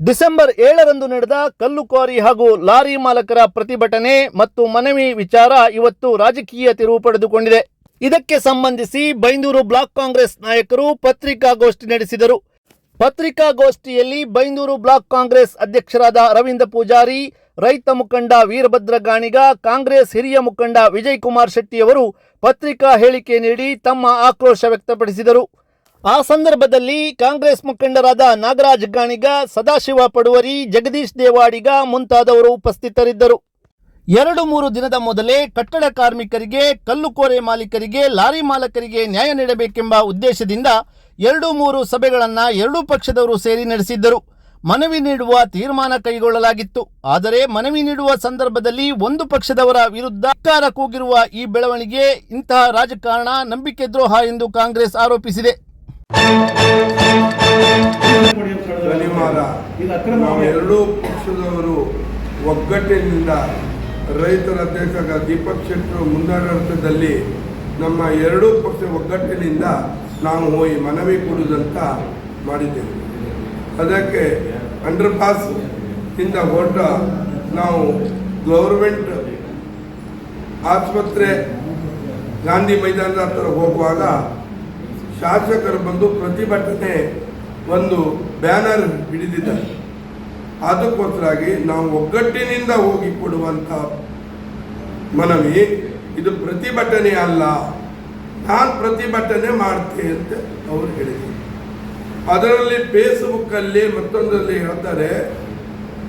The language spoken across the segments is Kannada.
ಡಿಸೆಂಬರ್ ಏಳರಂದು ನಡೆದ ಕಲ್ಲು ಕ್ವಾರಿ ಹಾಗೂ ಲಾರಿ ಮಾಲಕರ ಪ್ರತಿಭಟನೆ ಮತ್ತು ಮನವಿ ವಿಚಾರ ಇವತ್ತು ರಾಜಕೀಯ ತಿರುವು ಪಡೆದುಕೊಂಡಿದೆ. ಇದಕ್ಕೆ ಸಂಬಂಧಿಸಿ ಬೈಂದೂರು ಬ್ಲಾಕ್ ಕಾಂಗ್ರೆಸ್ ನಾಯಕರು ಪತ್ರಿಕಾಗೋಷ್ಠಿ ನಡೆಸಿದರು. ಪತ್ರಿಕಾಗೋಷ್ಠಿಯಲ್ಲಿ ಬೈಂದೂರು ಬ್ಲಾಕ್ ಕಾಂಗ್ರೆಸ್ ಅಧ್ಯಕ್ಷರಾದ ಅರವಿಂದ ಪೂಜಾರಿ, ರೈತ ಮುಖಂಡ ವೀರಭದ್ರ ಗಾಣಿಗ, ಕಾಂಗ್ರೆಸ್ ಹಿರಿಯ ಮುಖಂಡ ವಿಜಯ್ ಕುಮಾರ್ ಶೆಟ್ಟಿಯವರು ಪತ್ರಿಕಾ ಹೇಳಿಕೆ ನೀಡಿ ತಮ್ಮ ಆಕ್ರೋಶ ವ್ಯಕ್ತಪಡಿಸಿದರು. ಆ ಸಂದರ್ಭದಲ್ಲಿ ಕಾಂಗ್ರೆಸ್ ಮುಖಂಡರಾದ ನಾಗರಾಜ್ ಗಾಣಿಗ, ಸದಾಶಿವ ಪಡುವರಿ, ಜಗದೀಶ್ ದೇವಾಡಿಗ ಮುಂತಾದವರು ಉಪಸ್ಥಿತರಿದ್ದರು. ಎರಡು ಮೂರು ದಿನದ ಮೊದಲೇ ಕಟ್ಟಡ ಕಾರ್ಮಿಕರಿಗೆ ಕಲ್ಲುಕೋರೆ ಮಾಲೀಕರಿಗೆ, ಲಾರಿ ಮಾಲಕರಿಗೆ ನ್ಯಾಯ ನೀಡಬೇಕೆಂಬ ಉದ್ದೇಶದಿಂದ ಎರಡು ಮೂರು ಸಭೆಗಳನ್ನು ಎರಡೂ ಪಕ್ಷದವರು ಸೇರಿ ನಡೆಸಿದ್ದರು. ಮನವಿ ನೀಡುವ ತೀರ್ಮಾನ ಕೈಗೊಳ್ಳಲಾಗಿತ್ತು. ಆದರೆ ಮನವಿ ನೀಡುವ ಸಂದರ್ಭದಲ್ಲಿ ಒಂದು ಪಕ್ಷದವರ ವಿರುದ್ಧ ಕಾರ ಕೂಗಿರುವ ಈ ಬೆಳವಣಿಗೆ ಇಂತಹ ರಾಜಕಾರಣ ನಂಬಿಕೆ ದ್ರೋಹ ಎಂದು ಕಾಂಗ್ರೆಸ್ ಆರೋಪಿಸಿದೆ. ಎರಡೂ ಪಕ್ಷದವರು ಒಗ್ಗಟ್ಟಿನಿಂದ ರೈತರ ಅಧ್ಯಕ್ಷ ದೀಪಕ್ ಶೆಟ್ಟರು ಮುಂದಾಡಳಿತದಲ್ಲಿ ನಮ್ಮ ಎರಡೂ ಪಕ್ಷ ಒಗ್ಗಟ್ಟಿನಿಂದ ನಾವು ಹೋಗಿ ಮನವಿ ಕೊಡುವುದಂತ ಮಾಡಿದ್ದೇವೆ. ಅದಕ್ಕೆ ಅಂಡರ್ ಪಾಸ್ ಇಂದ ಹೊರಟ ನಾವು ಗೌರ್ಮೆಂಟ್ ಆಸ್ಪತ್ರೆ ಗಾಂಧಿ ಮೈದಾನದ ಹತ್ರ ಹೋಗುವಾಗ ಶಾಸಕರು ಬಂದು ಪ್ರತಿಭಟನೆ ಒಂದು ಬ್ಯಾನರ್ ಹಿಡಿದಿದ್ದಾರೆ. ಅದಕ್ಕೋಸ್ಕರಾಗಿ ನಾವು ಒಗ್ಗಟ್ಟಿನಿಂದ ಹೋಗಿ ಕೊಡುವಂಥ ಮನವಿ, ಇದು ಪ್ರತಿಭಟನೆ ಅಲ್ಲ, ನಾನು ಪ್ರತಿಭಟನೆ ಮಾಡ್ತೇನೆ ಅಂತ ಅವರು ಹೇಳಿದರು ಅದರಲ್ಲಿ ಫೇಸ್ಬುಕ್ಕಲ್ಲಿ ಮತ್ತೊಂದರಲ್ಲಿ ಹೇಳ್ತಾರೆ,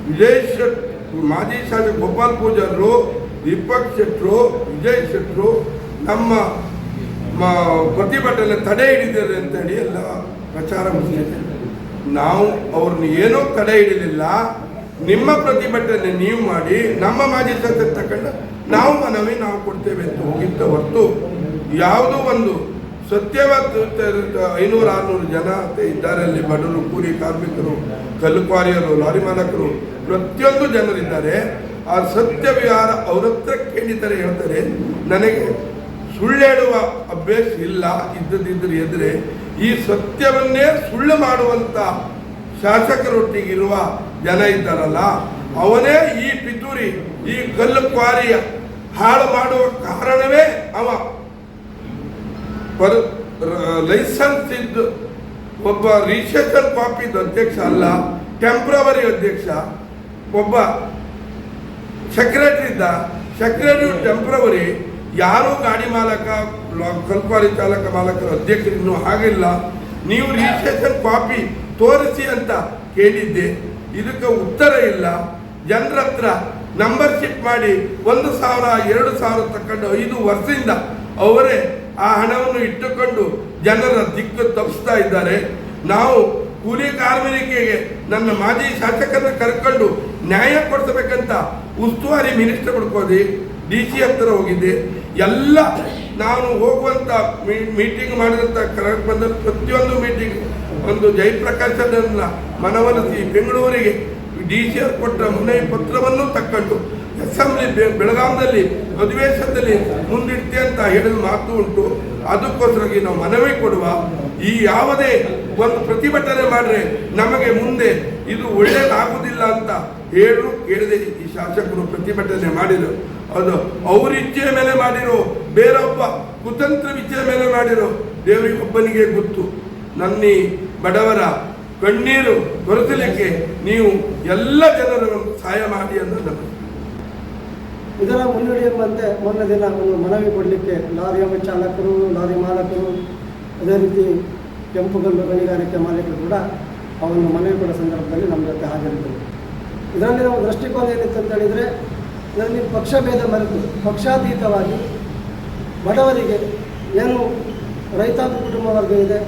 ವಿಜಯ್ ಶೆಟ್, ಮಾಜಿ ಶಾಸಕ ಗೋಪಾಲ್ ಪೂಜಾರರು ದೀಪಕ್ ಶೆಟ್ರು, ವಿಜಯ್ ಶೆಟ್ರು ನಮ್ಮ ಪ್ರತಿಭಟನೆ ತಡೆ ಹಿಡಿದಿದ್ದಾರೆ ಅಂತ ಹೇಳಿ ಎಲ್ಲ ಪ್ರಚಾರ ಮುಗಿಸಿದೆ ನಾವು ಅವ್ರನ್ನ ಏನೋ ತಡೆ ಹಿಡಿದಿಲ್ಲ ನಿಮ್ಮ ಪ್ರತಿಭಟನೆ ನೀವು ಮಾಡಿ, ನಮ್ಮ ಮಾಜಿ ಸತ್ಯ ತಗೊಂಡು ನಾವು ಮನವಿ ನಾವು ಕೊಡ್ತೇವೆ ಅಂತ ಹೋಗಿದ್ದ ಹೊರತು ಯಾವುದೋ ಒಂದು ಸತ್ಯವಾದ ಐನೂರು ಆರುನೂರು ಜನ ಅಂತ ಇದ್ದಾರೆ ಅಲ್ಲಿ ಬಡವರು, ಕೂಲಿ ಕಾರ್ಮಿಕರು, ಕಲ್ಲು ಕ್ವಾರಿಯರು, ಲಾರಿ ಮಾಲಕರು, ಪ್ರತಿಯೊಂದು ಜನರಿದ್ದಾರೆ ಆ ಸತ್ಯ ವಿಹಾರ ಅವರತ್ರ ಕೇಳಿದ್ದಾರೆ ಹೇಳ್ತಾರೆ. ನನಗೆ ಸುಳ್ಳು ಹೇಳುವ ಅಭ್ಯಾಸ ಇಲ್ಲ ಇದ್ದದಿದ್ದರೆ ಎದುರೆ ಈ ಸತ್ಯವನ್ನೇ ಸುಳ್ಳು ಮಾಡುವಂಥ ಶಾಸಕರೊಟ್ಟಿಗಿರುವ ಜನ ಇದ್ದಾರಲ್ಲ, ಅವನೇ ಈ ಪಿತೂರಿ, ಈ ಕಲ್ಲು ಕ್ವಾರಿಯ ಹಾಳು ಮಾಡುವ ಕಾರಣವೇ ಅವ. ಪರ್ ಲೈಸೆನ್ಸ್ ಇದ್ದು ಒಬ್ಬ ರಿಜಿಸ್ಟ್ರೇಷನ್ ಕಾಪಿದ ಅಧ್ಯಕ್ಷ ಅಲ್ಲ, ಟೆಂಪ್ರವರಿ ಅಧ್ಯಕ್ಷ, ಒಬ್ಬ ಸೆಕ್ರೆಟರಿ ಇದ್ದ ಸೆಕ್ರೆಟರಿ ಟೆಂಪ್ರವರಿ ಯಾರು ಗಾಡಿ ಮಾಲಕ ಕಲ್ಪಾರಿ ಚಾಲಕ ಮಾಲಕರ ಅಧ್ಯಕ್ಷರು ಹಾಗಿಲ್ಲ. ನೀವು ರಿಜಿಸ್ಟ್ರೇಷನ್ ಕಾಪಿ ತೋರಿಸಿ ಅಂತ ಕೇಳಿದ್ದೆ. ಇದಕ್ಕೆ ಉತ್ತರ ಇಲ್ಲ. ಜನರ ಹತ್ರ ನಂಬರ್ಶಿಪ್ ಮಾಡಿ ಒಂದು ಸಾವಿರ, ಎರಡು ಸಾವಿರ ತಕ್ಕೊಂಡು ಐದು ವರ್ಷದಿಂದ ಅವರೇ ಆ ಹಣವನ್ನು ಇಟ್ಟುಕೊಂಡು ಜನರ ದಿಕ್ಕು ತಪ್ಪಿಸ್ತಾ ಇದ್ದಾರೆ. ನಾವು ಕೂಲಿ ಕಾರ್ಮಿಕರಿಗೆ ನನ್ನ ಮಾಜಿ ಶಾಸಕರನ್ನ ಕರ್ಕೊಂಡು ನ್ಯಾಯ ಕೊಡಿಸಬೇಕಂತ ಉಸ್ತುವಾರಿ ಮಿನಿಸ್ಟರ್ ಬಡ್ಕೋದಿ ಡಿ ಸಿ ಹತ್ರ ಹೋಗಿದ್ದೆ. ಎಲ್ಲ ನಾನು ಹೋಗುವಂಥ ಮೀಟಿಂಗ್ ಮಾಡಿದಂಥ ಕರೆಕ್ಟ್ ಬಂದ ಪ್ರತಿಯೊಂದು ಮೀಟಿಂಗ್ ಒಂದು ಜಯಪ್ರಕಾಶನ ಮನವೊಲಿಸಿ ಬೆಂಗಳೂರಿಗೆ ಡಿ ಸಿ ಆರ್ ಕೊಟ್ಟ ಮನವಿ ಪತ್ರವನ್ನು ತಕ್ಕೊಂಡು ಅಸೆಂಬ್ಲಿ ಬೆ- ಬೆಳಗಾಂನಲ್ಲಿ ಅಧಿವೇಶನದಲ್ಲಿ ಮುಂದಿಡ್ತೆ ಅಂತ ಹೇಳಿದ ಮಾತು ಉಂಟು. ಅದಕ್ಕೋಸ್ಕರವಾಗಿ ನಾವು ಮನವಿ ಕೊಡುವ, ಈ ಯಾವುದೇ ಒಂದು ಪ್ರತಿಭಟನೆ ಮಾಡಿದ್ರೆ ನಮಗೆ ಮುಂದೆ ಇದು ಒಳ್ಳೇದಾಗುವುದಿಲ್ಲ ಅಂತ ಹೇಳು ಕೇಳದೆ ಈ ಶಾಸಕರು ಪ್ರತಿಭಟನೆ ಮಾಡಿದರು ಅದು ಅವ್ರ ಇಚ್ಛೆಯ ಮೇಲೆ ಮಾಡಿರೋ. ಬೇರೊಬ್ಬ ಕುತಂತ್ರ ಇಚ್ಛೆಯ ಮೇಲೆ ಮಾಡಿರೋ. ದೇವರಿಗೊಬ್ಬನಿಗೆ ಗೊತ್ತು. ನನ್ನ ಬಡವರ ಕಣ್ಣೀರು ತೊರೆಸಲಿಕ್ಕೆ ನೀವು ಎಲ್ಲ ಜನರನ್ನು ಸಹಾಯ ಮಾಡಿ ಅಂತ ನನ್ನ ಇದರ ಮುನ್ನಡೆಯುವಂತೆ ಮೊನ್ನೆ ದಿನ ಒಂದು ಮನವಿ ಕೊಡಲಿಕ್ಕೆ ಲಾರಿಯ ಚಾಲಕರು, ಲಾರಿ ಮಾಲಕರು, ಅದೇ ರೀತಿ ಕೆಂಪುಗಲ್ಲು ಗಣಿಗಾರಿಕೆ ಮಾಲೀಕರು ಕೂಡ ಅವನು ಮನವಿ ಕೊಡೋ ಸಂದರ್ಭದಲ್ಲಿ ನಮ್ಮ ಜೊತೆ ಹಾಜರಿದ್ದರು. ಇದರಲ್ಲಿ ನಮ್ಮ ದೃಷ್ಟಿಕೋನ ಏನಿತ್ತು ಅಂತ ಹೇಳಿದರೆ, ಇದರಲ್ಲಿ ಪಕ್ಷಭೇದ ಮರೆತು ಪಕ್ಷಾತೀತವಾಗಿ ಬಡವರಿಗೆ ಏನು ರೈತಾಪಿ ಕುಟುಂಬ ವರ್ಗ ಇದೆ,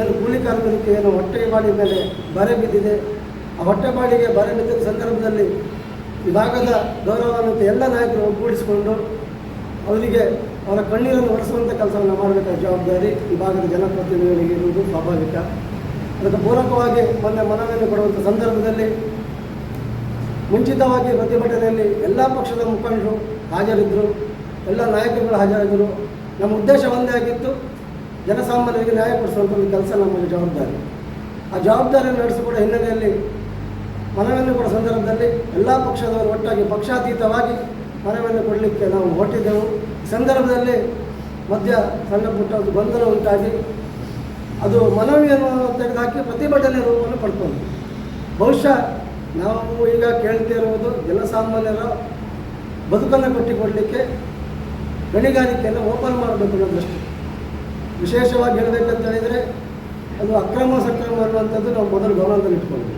ಏನು ಕೂಲಿ ಕಾರ್ಮಿಕರಿಗೆ ಏನು ಹೊಟ್ಟೆಪಾಡಿ ಮೇಲೆ ಬರೆ ಬಿದ್ದಿದೆ, ಆ ಹೊಟ್ಟೆ ಬಾಡಿಗೆ ಬರೆ ಬಿದ್ದ ಸಂದರ್ಭದಲ್ಲಿ ಈ ಭಾಗದ ಗೌರವಾನ್ವಿತ ಎಲ್ಲ ನಾಯಕರು ಒಗ್ಗೂಡಿಸಿಕೊಂಡು ಅವರಿಗೆ ಅವರ ಕಣ್ಣೀರನ್ನು ಒರೆಸುವಂಥ ಕೆಲಸವನ್ನು ಮಾಡಬೇಕಾದ ಜವಾಬ್ದಾರಿ ಈ ಭಾಗದ ಜನಪ್ರತಿನಿಧಿಗಳಿಗೆ ಇರುವುದು ಸ್ವಾಭಾವಿಕ. ಅದಕ್ಕೆ ಪೂರಕವಾಗಿ ಮೊನ್ನೆ ಮನವಿಯನ್ನು ಕೊಡುವಂಥ ಸಂದರ್ಭದಲ್ಲಿ ಮುಂಚಿತವಾಗಿ ಪ್ರತಿಭಟನೆಯಲ್ಲಿ ಎಲ್ಲ ಪಕ್ಷದ ಮುಖಂಡರು ಹಾಜರಿದ್ದರು ಎಲ್ಲ ನಾಯಕರುಗಳು ಹಾಜರಿದ್ದರು ನಮ್ಮ ಉದ್ದೇಶ ಒಂದೇ ಆಗಿತ್ತು, ಜನಸಾಮಾನ್ಯರಿಗೆ ನ್ಯಾಯ ಕೊಡಿಸುವಂಥ ಒಂದು ಕೆಲಸ ನಮಗೆ ಜವಾಬ್ದಾರಿ. ಆ ಜವಾಬ್ದಾರಿಯನ್ನು ನಡೆಸಿಕೊಡೋ ಹಿನ್ನೆಲೆಯಲ್ಲಿ ಮನವಿಯನ್ನು ಕೊಡೋ ಸಂದರ್ಭದಲ್ಲಿ ಎಲ್ಲ ಪಕ್ಷದವರು ಒಟ್ಟಾಗಿ ಪಕ್ಷಾತೀತವಾಗಿ ಮನವಿಯನ್ನು ಕೊಡಲಿಕ್ಕೆ ನಾವು ಹೊರಟಿದ್ದೆವು. ಸಂದರ್ಭದಲ್ಲಿ ಮಧ್ಯ ಸಣ್ಣ ಪುಟ್ಟ ಒಂದು ಗೊಂದಲ ಉಂಟಾಗಿ ಅದು ಮನವಿಯನ್ನು ತೆಗೆದುಹಾಕಿ ಪ್ರತಿಭಟನೆ ರೂಪವನ್ನು ಪಡ್ಕೊಂಡು ಬಹುಶಃ ನಾವು ಈಗ ಕೇಳ್ತಿರುವುದು ಜನಸಾಮಾನ್ಯರ ಬದುಕನ್ನು ಕಟ್ಟಿಕೊಡಲಿಕ್ಕೆ ಗಣಿಗಾರಿಕೆಯನ್ನು ಓಪನ್ ಮಾಡಬೇಕು ಅನ್ನೋ ದೃಷ್ಟಿ. ವಿಶೇಷವಾಗಿ ಹೇಳಬೇಕಂತ ಹೇಳಿದರೆ, ಅದು ಅಕ್ರಮ ಸಕ್ರಮ ಅನ್ನುವಂಥದ್ದು ನಾವು ಮೊದಲು ಗಮನದಲ್ಲಿ ಇಟ್ಕೊಂಡ್ವಿ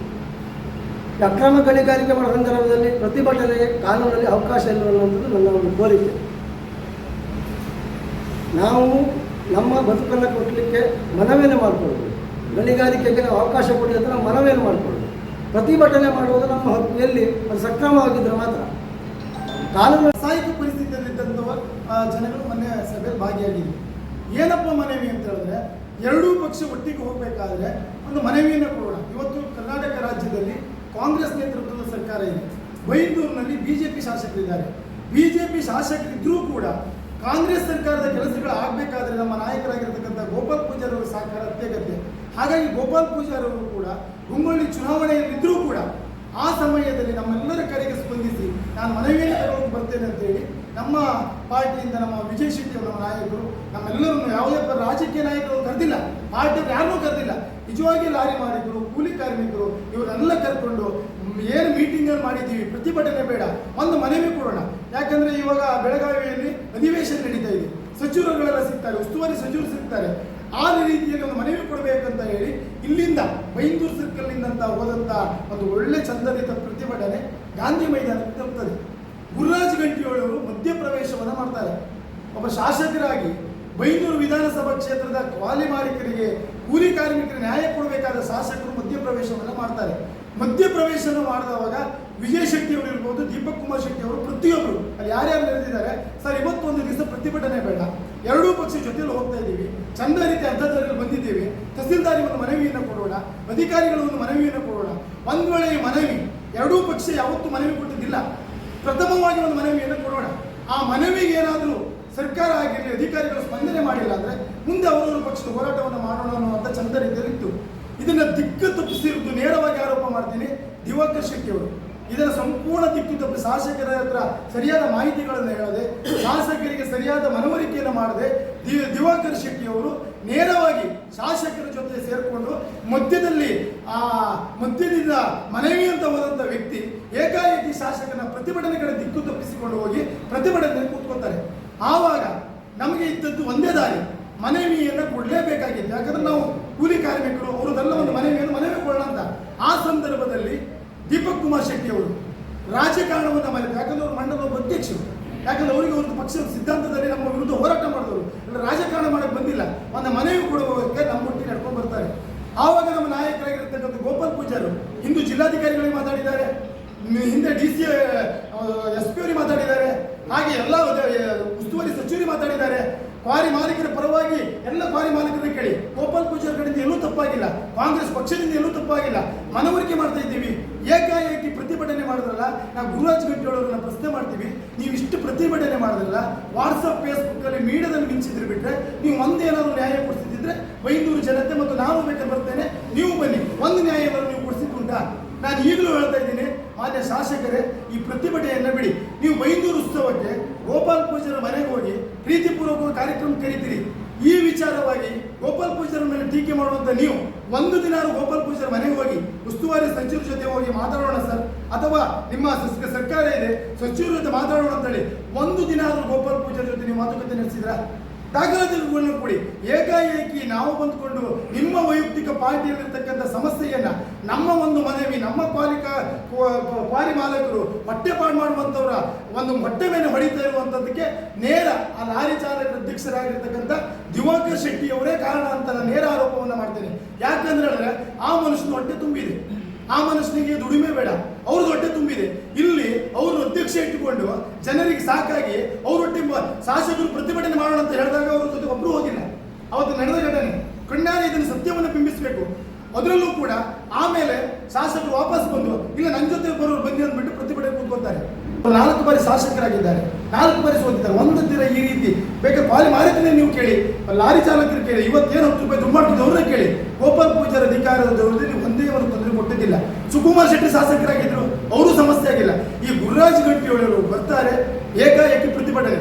ಅಕ್ರಮ ಗಣಿಗಾರಿಕೆ ಮಾಡುವ ಸಂದರ್ಭದಲ್ಲಿ ಪ್ರತಿಭಟನೆಗೆ ಕಾನೂನಲ್ಲಿ ಅವಕಾಶ ಇಲ್ಲ ಅನ್ನುವಂಥದ್ದು ನನ್ನ ಒಂದು ಕೋರಿಕೆ. ನಾವು ನಮ್ಮ ಬದುಕನ್ನು ಕೊಟ್ಟಲಿಕ್ಕೆ ಮನವಿಯನ್ನು ಮಾಡಿಕೊಳ್ಬೋದು ಗಣಿಗಾರಿಕೆಗೆ ಅವಕಾಶ ಕೊಡಿ ಅಂತ ನಾವು ಮನವಿಯನ್ನು ಮಾಡಿಕೊಳ್ಳೋದು ಪ್ರತಿಭಟನೆ ಮಾಡುವುದು ನಮ್ಮ ಹಕ್ಕು ಎಲ್ಲಿ ಅದು ಸಕ್ರಮವಾಗಿದ್ದರೆ ಮಾತ್ರ. ಕಾನೂನು ಸಾಹಿತ್ಯ ಪರಿಸ್ಥಿತಿಯಲ್ಲಿದ್ದಂಥವ ಆ, ಜನಗಳು ಮೊನ್ನೆ ಸಭೆಯಲ್ಲಿ ಭಾಗಿಯಾಗಿದೆ ಏನಪ್ಪ ಮನವಿ ಅಂತ ಹೇಳಿದ್ರೆ ಎರಡೂ ಪಕ್ಷ ಒಟ್ಟಿಗೆ ಹೋಗಬೇಕಾದ್ರೆ ಒಂದು ಮನವಿಯನ್ನು ಕೊಡೋಣ. ಇವತ್ತು ಕರ್ನಾಟಕ ರಾಜ್ಯದಲ್ಲಿ ಕಾಂಗ್ರೆಸ್ ನೇತೃತ್ವದ ಸರ್ಕಾರ ಇದೆ. ಬೈಂದೂರಿನಲ್ಲಿ ಬಿಜೆಪಿ ಶಾಸಕರಿದ್ದಾರೆ. ಬಿಜೆಪಿ ಶಾಸಕರಿದ್ರೂ ಕೂಡ ಕಾಂಗ್ರೆಸ್ ಸರ್ಕಾರದ ಕೆಲಸಗಳು ಆಗಬೇಕಾದ್ರೆ ನಮ್ಮ ನಾಯಕರಾಗಿರ್ತಕ್ಕಂಥ ಗೋಪಾಲ್ ಪೂಜಾರ್ ಅವರ ಸಹಕಾರ ಅತ್ಯಗತ್ಯ. ಹಾಗಾಗಿ ಗೋಪಾಲ್ ಪೂಜಾರವರು ಕೂಡ ಗುಮ್ಮಳ್ಳಿ ಚುನಾವಣೆಯಲ್ಲಿದ್ದರೂ ಕೂಡ ಆ ಸಮಯದಲ್ಲಿ ನಮ್ಮೆಲ್ಲರ ಕರೆಗೆ ಸ್ಪಂದಿಸಿ ನಾನು ಮನವಿಯನ್ನು ತಗೊಂಡು ಬರ್ತೇನೆ ಅಂತ ಹೇಳಿ ನಮ್ಮ ಪಾರ್ಟಿಯಿಂದ ನಮ್ಮ ವಿಜಯ್ ಶೆಟ್ಟಿ ಅವರ ನಾಯಕರು ನಮ್ಮೆಲ್ಲರನ್ನು ಯಾವುದೇ ರಾಜಕೀಯ ನಾಯಕರು ಕರೆದಿಲ್ಲ, ಪಾರ್ಟಿಯವರು ಯಾರನ್ನೂ ಕರೆದಿಲ್ಲ. ನಿಜವಾಗಿ ಲಾರಿ ಮಾಡಿದ್ರು ಕೂಲಿ ಕಾರ್ಮಿಕರು ಇವರನ್ನೆಲ್ಲ ಕರ್ಕೊಂಡು ಏನು ಮೀಟಿಂಗ್ ಮಾಡಿದ್ದೀವಿ, ಪ್ರತಿಭಟನೆ ಬೇಡ. ಒಂದು ಮನವಿ ಕೊಡೋಣ. ಯಾಕಂದ್ರೆ ಇವಾಗ ಬೆಳಗಾವಿಯಲ್ಲಿ ಅಧಿವೇಶನ ನಡೀತಾ ಇದೆ. ಸಚಿವರುಗಳೆಲ್ಲ ಸಿಗ್ತಾರೆ, ಉಸ್ತುವಾರಿ ಸಚಿವರು ಸಿಗ್ತಾರೆ. ಆ ರೀತಿಯಲ್ಲಿ ಒಂದು ಮನವಿ ಕೊಡಬೇಕಂತ ಹೇಳಿ ಇಲ್ಲಿಂದ ಮೈಂದೂರು ಸರ್ಕಲ್ ನಿಂದಂತ ಹೋದಂತ ಒಂದು ಒಳ್ಳೆ ಚಂದರಿತ ಪ್ರತಿಭಟನೆ ಗಾಂಧಿ ಮೈದಾನಕ್ಕೆ ತಲುಪ್ತದೆ ಗುರುರಾಜ್ ಗಂಟಿಯವರು ಮಧ್ಯಪ್ರವೇಶವನ್ನು ಮಾಡ್ತಾರೆ. ಒಬ್ಬ ಶಾಸಕರಾಗಿ ಬೈಂದೂರು ವಿಧಾನಸಭಾ ಕ್ಷೇತ್ರದ ಕ್ವಾಲಿ ಮಾಲೀಕರಿಗೆ ಕೂಲಿ ಕಾರ್ಮಿಕರಿಗೆ ನ್ಯಾಯ ಕೊಡಬೇಕಾದ ಶಾಸಕರು ಮಧ್ಯಪ್ರವೇಶವನ್ನು ಮಾಡ್ತಾರೆ. ಮಧ್ಯಪ್ರವೇಶವನ್ನು ಮಾಡಿದವಾಗ ವಿಜಯ್ ಶೆಟ್ಟಿ ಅವರು ಇರ್ಬೋದು, ದೀಪಕ್ ಕುಮಾರ್ ಶೆಟ್ಟಿ ಅವರು ಪ್ರತಿಯೊಬ್ಬರು ಅಲ್ಲಿ ಯಾರ್ಯಾರು ನೆರೆದಿದ್ದಾರೆ ಸರ್, ಇವತ್ತೊಂದು ದಿವಸ ಪ್ರತಿಭಟನೆ ಬೇಡ. ಎರಡೂ ಪಕ್ಷ ಜೊತೆಯಲ್ಲಿ ಹೋಗ್ತಾ ಇದ್ದೀವಿ. ಚಂದ ರೀತಿ ಅರ್ಧದಲ್ಲಿ ಬಂದಿದ್ದೇವೆ. ತಹಸೀಲ್ದಾರಿ ಒಂದು ಮನವಿಯನ್ನು ಕೊಡೋಣ. ಅಧಿಕಾರಿಗಳು ಒಂದು ಮನವಿಯನ್ನು ಕೊಡೋಣ. ಒಂದು ವೇಳೆ ಮನವಿ, ಎರಡೂ ಪಕ್ಷ ಯಾವತ್ತೂ ಮನವಿ ಕೊಟ್ಟಿದ್ದಿಲ್ಲ. ಪ್ರಥಮವಾಗಿ ಒಂದು ಮನವಿಯನ್ನು ಕೊಡೋಣ. ಆ ಮನವಿಗೆ ಏನಾದರೂ ಸರ್ಕಾರ ಆಗಿರಲಿ, ಅಧಿಕಾರಿಗಳು ಸ್ಪಂದನೆ ಮಾಡಿಲ್ಲ ಅಂದರೆ ಮುಂದೆ ಅವರವರ ಪಕ್ಷದ ಹೋರಾಟವನ್ನು ಮಾಡೋಣ ಅನ್ನುವಂಥ ಚಂದ ರೀತಿಯಲ್ಲಿತ್ತು. ಇದನ್ನು ದಿಕ್ಕ ತಪ್ಪಿಸಿರುವುದು ನೇರವಾಗಿ ಆರೋಪ ಮಾಡ್ತೀನಿ. ದಿವಾಕರ್ ಶೆಟ್ಟಿ ಅವರು. ಇದರ ಸಂಪೂರ್ಣ ದಿಕ್ಕು ತಪ್ಪು ಶಾಸಕರ ಹತ್ರ ಸರಿಯಾದ ಮಾಹಿತಿಗಳನ್ನು ಹೇಳದೆ, ಶಾಸಕರಿಗೆ ಸರಿಯಾದ ಮನವರಿಕೆಯನ್ನು ಮಾಡದೆ ದಿವಾಕರ್ ಶೆಟ್ಟಿಯವರು ನೇರವಾಗಿ ಶಾಸಕರ ಜೊತೆ ಸೇರಿಕೊಂಡು ಮಧ್ಯದಲ್ಲಿ, ಆ, ಮಧ್ಯದಿಂದ ಮನವಿ ಅಂತ ಹೋದಂಥ ವ್ಯಕ್ತಿ ಏಕಾಏಕಿ ಶಾಸಕನ ಪ್ರತಿಭಟನೆಗಳ ದಿಕ್ಕು ತಪ್ಪಿಸಿಕೊಂಡು ಹೋಗಿ ಪ್ರತಿಭಟನೆ ಕೂತ್ಕೊತಾರೆ ಆವಾಗ ನಮಗೆ ಇದ್ದದ್ದು ಒಂದೇ ದಾರಿ, ಮನವಿಯನ್ನು ಕೊಡಲೇಬೇಕಾಗಿತ್ತು. ಯಾಕಂದ್ರೆ ನಾವು ಕೂಲಿ ಕಾರ್ಮಿಕರು ಅವರದೆಲ್ಲ ಒಂದು ಮನವಿಯನ್ನು ಮನವಿ ಕೊಡೋಣ ಅಂತ ಆ ಸಂದರ್ಭದಲ್ಲಿ ದೀಪಕ್ ಕುಮಾರ್ ಶೆಟ್ಟಿ ಅವರು. ರಾಜಕಾರಣವನ್ನು ಮರೆತು ಯಾಕಂದ್ರೆ ಅವರು ಮಂಡಲದ ಒಬ್ಬ ಅಧ್ಯಕ್ಷರು. ಯಾಕಂದ್ರೆ ಅವರಿಗೆ ಒಂದು ಪಕ್ಷದ ಸಿದ್ಧಾಂತದಲ್ಲಿ ನಮ್ಮ ವಿರುದ್ಧ ಹೋರಾಟ ಮಾಡಿದವರು. ರಾಜಕಾರಣ ಮಾಡಕ್ಕೆ ಬಂದಿಲ್ಲ. ಒಂದು ಮನವಿ ಕೊಡುವುದಕ್ಕೆ ನಮ್ಮೊಟ್ಟಿಗೆ ನಡ್ಕೊಂಡು ಬರ್ತಾರೆ. ಆವಾಗ ನಮ್ಮ ನಾಯಕರಾಗಿರ್ತಕ್ಕಂಥ ಗೋಪಾಲ್ ಪೂಜಾರು ಹಿಂದೂ ಜಿಲ್ಲಾಧಿಕಾರಿಗಳಿಗೆ ಮಾತಾಡಿದ್ದಾರೆ. ಹಿಂದೆ ಡಿ ಸಿ ಎಸ್ ಪಿ ಅವರಿಗೆ ಮಾತಾಡಿದ್ದಾರೆ. ಹಾಗೆ ಎಲ್ಲ ಉಸ್ತುವಾರಿ ಸಚಿವರಿಗೆ ಮಾತಾಡಿದ್ದಾರೆ. ಕ್ವಾರಿ ಮಾಲೀಕರ ಪರವಾಗಿ ಎಲ್ಲ ಕ್ವಾರಿ ಮಾಲೀಕರನ್ನ ಕೇಳಿ. ಗೋಪಾಲ್ ಪೂಜಾರ್ ಕಡೆಯಿಂದ ಎಲ್ಲೂ ತಪ್ಪಾಗಿಲ್ಲ. ಕಾಂಗ್ರೆಸ್ ಪಕ್ಷದಿಂದ ಎಲ್ಲೂ ತಪ್ಪಾಗಿಲ್ಲ. ಮನವರಿಕೆ ಮಾಡ್ತಾ ಇದ್ದೀವಿ. ಏಕಾಏಕಿ ಪ್ರತಿಭಟನೆ ಮಾಡಿದ್ರಲ್ಲ, ನಾವು ಗುರುರಾಜ್ ಗಂಟೆಯವರನ್ನ ಪ್ರಶ್ನೆ ಮಾಡ್ತೀವಿ, ನೀವು ಇಷ್ಟು ಪ್ರತಿಭಟನೆ ಮಾಡಿದ್ರಲ್ಲ ವಾಟ್ಸಪ್ ಫೇಸ್ಬುಕ್ಕಲ್ಲಿ ಮೀಡಿಯಾದಲ್ಲಿ ಮಿಂಚಿದ್ರು ಬಿಟ್ಟರೆ ನೀವು ಒಂದೇನಾದರೂ ನ್ಯಾಯ ಕೊಡಿಸಿದ್ರೆ ಬೈಂದೂರು ಜನತೆ ಮತ್ತು ನಾನು ಬೇಕಾದ್ರೆ ಬರ್ತೇನೆ, ನೀವು ಬನ್ನಿ. ಒಂದು ನ್ಯಾಯವನ್ನು ನೀವು ಕೊಡಿಸಿದ್ದುಂಟಾ? ನಾನು ಈಗಲೂ ಹೇಳ್ತಾ ಇದ್ದೀನಿ, ಮಾನ್ಯ ಶಾಸಕರೇ, ಈ ಪ್ರತಿಭಟನೆಯನ್ನು ಬಿಡಿ. ನೀವು ಬೈಂದೂರು ಉತ್ಸವಕ್ಕೆ ಗೋಪಾಲ್ ಪೂಜಾರ ಮನೆಗೆ ಹೋಗಿ ಪ್ರೀತಿಪೂರ್ವಕ ಕಾರ್ಯಕ್ರಮ ಕರೀತೀರಿ. ಈ ವಿಚಾರವಾಗಿ ಗೋಪಾಲ್ ಪೂಜಾರ ಮೇಲೆ ಟೀಕೆ ಮಾಡುವಂತ ನೀವು, ಒಂದು ದಿನ ಗೋಪಾಲ್ ಪೂಜಾರ ಮನೆಗೆ ಹೋಗಿ ಉಸ್ತುವಾರಿ ಸಚಿವರ ಜೊತೆ ಹೋಗಿ ಮಾತಾಡೋಣ ಸರ್. ಅಥವಾ ನಿಮ್ಮ ಸರ್ಕಾರ ಇದೆ, ಸಚಿವರ ಜೊತೆ ಮಾತಾಡೋಣ ಅಂತೇಳಿ ಒಂದು ದಿನ ಆದರೂ ಗೋಪಾಲ್ ಪೂಜಾರ ಜೊತೆ ನೀವು ಮಾತುಕತೆ ನಡೆಸಿದ್ರ? ದಾಖಲಾತಿಗಳನ್ನು ಕೊಡಿ. ಏಕಾಏಕಿ ನಾವು ಬಂದುಕೊಂಡು ನಿಮ್ಮ ವೈಯಕ್ತಿಕ ಪಾರ್ಟಿಯಲ್ಲಿರ್ತಕ್ಕಂಥ ಸಮಸ್ಯೆಯನ್ನ ನಮ್ಮ ಒಂದು ಮನವಿ, ನಮ್ಮ ಪಾಲಿಕಾ ಪಾರಿ ಮಾಲಕರು ಹೊಟ್ಟೆಪಾಡು ಮಾಡುವಂಥವ್ರ ಒಂದು ಮೊಟ್ಟೆ ಮೇಲೆ ಹೊಡಿತಾ ಇರುವಂಥದ್ದಕ್ಕೆ ನೇರ ಆ ಲಾರಿ ಚಾಲಕ ಅಧ್ಯಕ್ಷರಾಗಿರ್ತಕ್ಕಂಥ ದಿವಾಕರ್ ಶೆಟ್ಟಿ ಅವರೇ ಕಾರಣ ಅಂತ ನಾನು ನೇರ ಆರೋಪವನ್ನು ಮಾಡ್ತೇನೆ. ಯಾಕಂದ್ರೆ ಹೇಳಿದ್ರೆ ಆ ಮನುಷ್ಯನ ಹೊಟ್ಟೆ ತುಂಬಿದೆ. ಆ ಮನುಷ್ಯನಿಗೆ ದುಡಿಮೆ ಬೇಡ. ಅವ್ರ ಹೊಟ್ಟೆ ತುಂಬಿದೆ. ಇಲ್ಲಿ ಅವರು ಅಧ್ಯಕ್ಷ ಇಟ್ಟುಕೊಂಡು ಜನರಿಗೆ ಸಾಕಾಗಿ ಅವರೊಟ್ಟಿಗೆ ಶಾಸಕರು ಪ್ರತಿಭಟನೆ ಮಾಡೋಣ ಅಂತ ಹೇಳಿದಾಗ ಅವ್ರ ಜೊತೆ ಒಬ್ರು ಹೋಗಿಲ್ಲ. ಅವತ್ತು ನಡೆದ ಘಟನೆ. ಕಣ್ಣಾರೆ ಇದನ್ನು ಸತ್ಯವನ್ನು ಬಿಂಬಿಸಬೇಕು. ಅದರಲ್ಲೂ ಕೂಡ ಆಮೇಲೆ ಶಾಸಕರು ವಾಪಸ್ ಬಂದು, ಇಲ್ಲ ನನ್ನ ಜೊತೆ ಬರೋರು ಬಂದಿ ಅಂದ್ಬಿಟ್ಟು ಪ್ರತಿಭಟನೆ ಕೂತ್ಕೊತಾರೆ ಅವ್ರು ನಾಲ್ಕು ಬಾರಿ ಶಾಸಕರಾಗಿದ್ದಾರೆ. ನಾಲ್ಕು ಬಾರಿ ಸೋತಿದ್ದಾರೆ. ಒಂದು ಲಾರಿ ಮಾಲೀಕನೇ ನೀವು ಕೇಳಿ. ಲಾರಿ ಚಾಲಕರು ಕೇಳಿ, ಇವತ್ತೇನು ಹತ್ತು ರೂಪಾಯಿ ದುಡ್ಡು ಅವ್ರನ್ನ ಕೇಳಿ. ಗೋಪಾಲ್ ಪೂಜಾರ ಅಧಿಕಾರದವರಲ್ಲಿ ಒಂದೇ ಒಂದು ತೊಂದರೆ ಕೊಟ್ಟಿದ್ದಿಲ್ಲ. ಸುಕುಮಾರ್ ಶೆಟ್ಟಿ ಶಾಸಕರಾಗಿದ್ದರು ಅವರು ಸಮಸ್ಯೆ ಆಗಿಲ್ಲ. ಈ ಗುರುರಾಜ್ ಗಟ್ಟಿಯವರು ಬರ್ತಾರೆ ಏಕಾಏಕಿ ಪ್ರತಿಭಟನೆ.